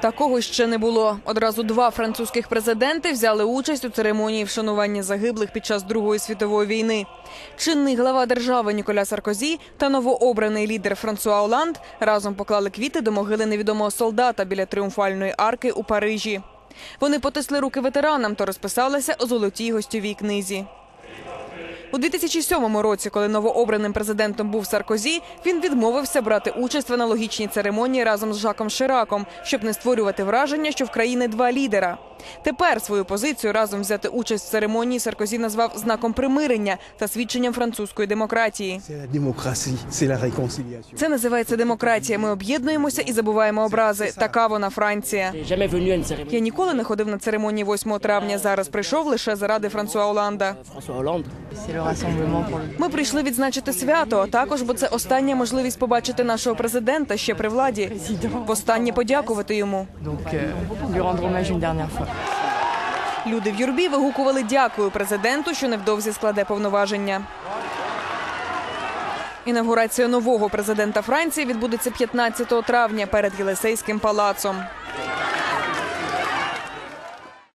Такого ще не було. Одразу два французьких президенти взяли участь у церемонії вшанування загиблих під час Другої світової війни. Чинний глава держави Ніколя Саркозі та новообраний лідер Франсуа Оланд разом поклали квіти до могили невідомого солдата біля тріумфальної арки у Парижі. Вони потисли руки ветеранам та розписалися у золотій гостьовій книзі. У 2007 році, коли новообраним президентом був Саркозі, він відмовився брати участь в аналогічній церемонії разом з Жаком Шираком, щоб не створювати враження, що в країни два лідера. Тепер свою позицію разом взяти участь в церемонії Саркозі назвав знаком примирення та свідченням французької демократії. Це називається демократія. Ми об'єднуємося і забуваємо образи. Така вона Франція. Я ніколи не ходив на церемонії 8 травня. Зараз прийшов лише заради Франсуа Оланда. Le Ми прийшли відзначити свято, а також бо це остання можливість побачити нашого президента ще при владі. Востаннє подякувати йому. Люди в юрбі вигукували дякую президенту, що невдовзі складе повноваження. Інавгурація нового президента Франції відбудеться 15 травня перед Єлисейським палацом.